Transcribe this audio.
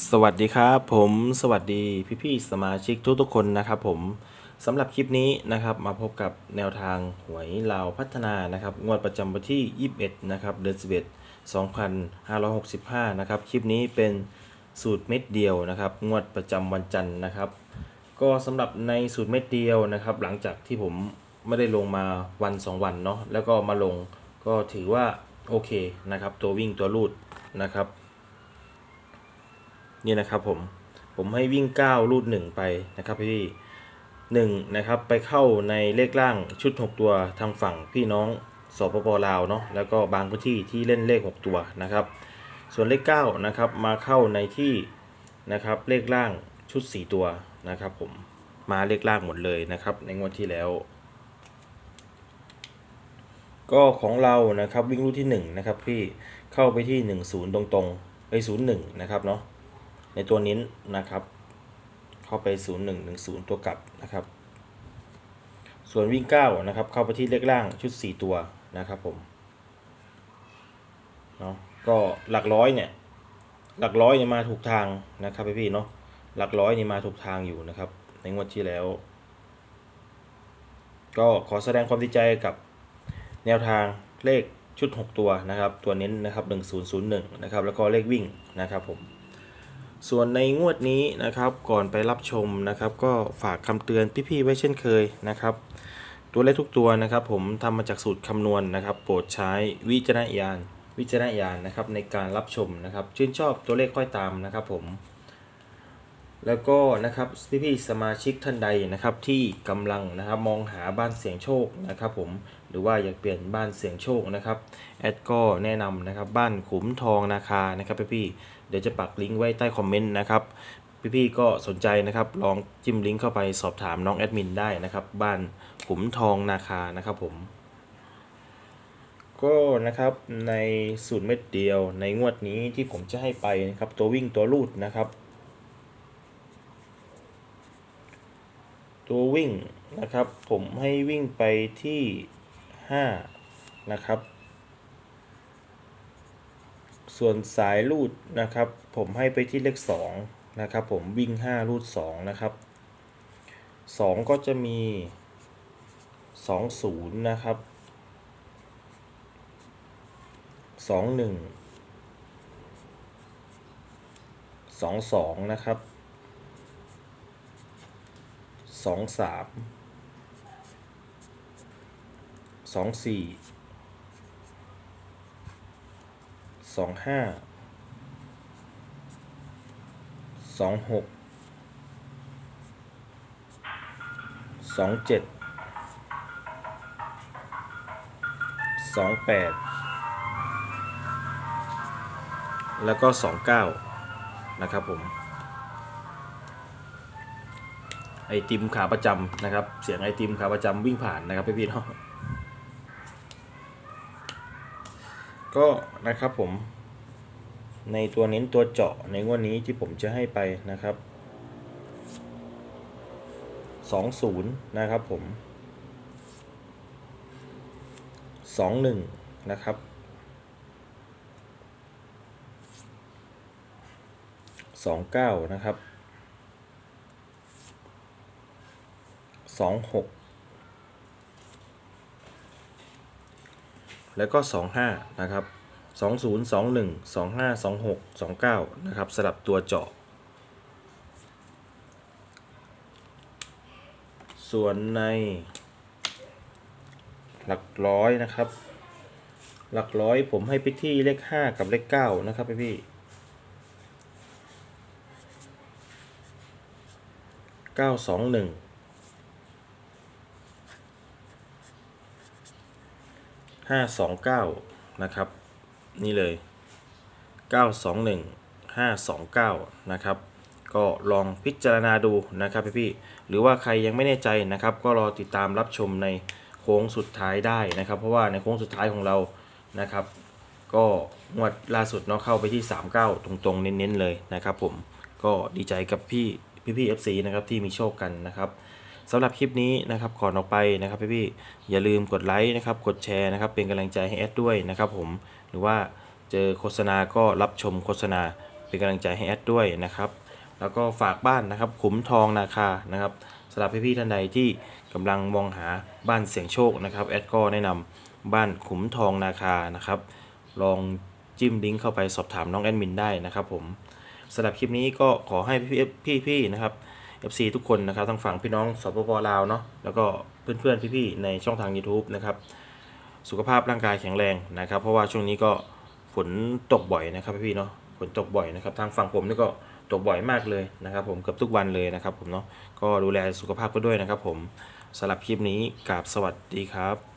สวัสดีครับผมสวัสดีพี่ๆสมาชิกทุกๆคนนะครับผมสำหรับคลิปนี้นะครับมาพบกับแนวทางหวยลาวพัฒนานะครับงวดประจำวันที่ 21 นะครับเดือน11 2565 นะครับคลิปนี้เป็นสูตรเม็ดเดียวนะครับงวดประจำวันจันทร์นะครับ ก็สำหรับในสูตรเม็ดเดียวนะครับ หลังจากที่ผมไม่ได้ลงมาวัน 2 วันเนาะแล้วก็มาลงก็ถือว่าโอเคนะครับตัววิ่งตัวรูดนะครับ นี่นะครับผมผมให้วิ่ง 9 รูด 1 ไปนะครับพี่หนึ่งนะครับไปเข้าในเลขล่างชุด 6 ตัวทางฝั่งพี่น้องสปปลาวเนาะแล้วก็บางพื้นที่ที่เล่นเลข 6 ตัวนะครับ ส่วนเลข9นะครับมาเข้าในที่นะครับเลขล่างชุด 4 ตัวนะครับผมมาเลขล่างหมดเลยนะครับ ในงวดที่แล้ว ก็ของเรานะครับวิ่งรูดที่1นะครับพี่เข้าไปที่ 10 ตรงๆไป01 นะครับเนาะ ในตัวนี้นะครับ เข้าไป 0 1 1 0 ตัวกลับนะครับ ส่วนวิ่ง9นะครับ เข้าไปที่เลขล่างชุด 4 ตัวนะครับผมเนาะก็หลักร้อยเนี่ยหลักร้อยเนี่ยมาถูกทางนะครับพี่ๆเนาะหลักร้อยนี่มาถูกทางอยู่นะครับ ในงวดที่แล้ว ก็ขอแสดงความดีใจกับแนวทางเลขชุด 6 ตัวนะครับ ตัวเน้นนะครับ 1001 นะครับ แล้วก็เลขวิ่งนะครับผม ส่วนในงวดนี้นะครับก่อนไปรับชมนะครับ ก็ฝากคำเตือนพี่ๆไว้เช่นเคยนะครับ ตัวเลขทุกตัวนะครับ ผมทำมาจากสูตรคำนวณนะครับ โปรดใช้วิจารณญาณวิจารณญาณนะครับในการรับชมนะครับ ชื่นชอบตัวเลขค่อยตามนะครับผม แล้วก็นะครับพี่ๆสมาชิกท่านใดนะครับที่กำลังนะครับมองหาบ้านเสียงโชคนะครับ ผมหรือว่าอยากเปลี่ยนบ้านเสียงโชคนะครับแอดก็แนะนำนะครับบ้านขุมทองนาคานะครับพี่ๆ เดี๋ยวจะปักลิงก์ไว้ใต้คอมเมนต์นะครับพี่ๆก็สนใจนะครับลองจิ้มลิงก์เข้าไปสอบถามน้องแอดมินได้นะครับ บ้านขุมทองนาคานะครับผม ก็นะครับในสูตรเม็ดเดียวในงวดนี้ที่ผมจะให้ไปนะครับ ตัววิ่งตัวลูดนะครับ ตัววิ่งนะครับผมให้วิ่งไปที่ 5 นะครับ ส่วนสายรูดนะครับ ผมให้ไปที่เลข2นะครับผมวิ่ง 5 รูด 2 นะครับ 2 ก็จะมี 20 นะครับ 21 22 นะครับ 23 24 สองห้าสองหกสองเจ็ดสองแปดแล้วก็สองเก้านะครับผมไอติมขาประจำนะครับ เสียงไอติมขาประจำวิ่งผ่านนะครับพี่พี่ๆเนาะ ก็นะครับผม ในตัวเน้นตัวเจาะในวันนี้ที่ผมจะให้ไปนะครับ20นะครับผม21นะครับ29นะครับ26 แล้วก็สองห้านะครับสองศูนย์สองหนึ่งสองห้าสองหกสองเก้านะครับ สลับตัวเจาะ ส่วนใน หลักร้อยนะครับ หลักร้อยผมให้ไปที่เลขห้ากับเลขเก้านะครับพี่พี่ เก้าสองหนึ่งห้าสองเก้านะครับ นี่เลยเก้าสองหนึ่งห้าสองเก้านะครับ ก็ลองพิจารณาดูนะครับพี่ๆหรือว่าใครยังไม่แน่ใจนะครับ ก็รอติดตามรับชมในโค้งสุดท้ายได้นะครับ เพราะว่าในโค้งสุดท้ายของเรานะครับ ก็งวดล่าสุดเนาะเข้าไปที่ 39 ตรงๆ เน้นๆเลยนะครับ ผมก็ดีใจกับพี่พี่ๆ FC นะครับที่มีโชคกันนะครับ สำหรับคลิปนี้นะครับก่อนออกไปนะครับพี่ๆอย่าลืมกดไลค์นะครับกดแชร์นะครับเป็นกำลังใจให้แอดด้วยนะครับผมหรือว่าเจอโฆษณาก็รับชมโฆษณาเป็นกำลังใจให้แอดด้วยนะครับแล้วก็ฝากบ้านนะครับขุมทองนาคานะครับสำหรับพี่ๆท่านใดที่กำลังมองหาบ้านเสี่ยงโชคนะครับแอดก็แนะนำบ้านขุมทองนาคานะครับ ลองจิ้มลิงก์เข้าไปสอบถามน้องแอดมินได้นะครับผมสำหรับคลิปนี้ก็ขอให้พี่ๆพี่ๆนะครับ FC ทุกคนนะครับทั้งฝั่งพี่น้องสปปลาวเนาะแล้วก็เพื่อนๆพี่ๆในช่องทาง YouTube นะครับสุขภาพร่างกายแข็งแรงนะครับ เพราะว่าช่วงนี้ก็ฝนตกบ่อยนะครับพี่ๆเนาะฝนตกบ่อยนะครับ ทางฝั่งผมนี่ก็ตกบ่อยมากเลยนะครับผมเกือบทุกวันเลยนะครับผมเนาะก็ดูแลสุขภาพก็ด้วยนะครับผมสำหรับคลิปนี้กราบสวัสดีครับ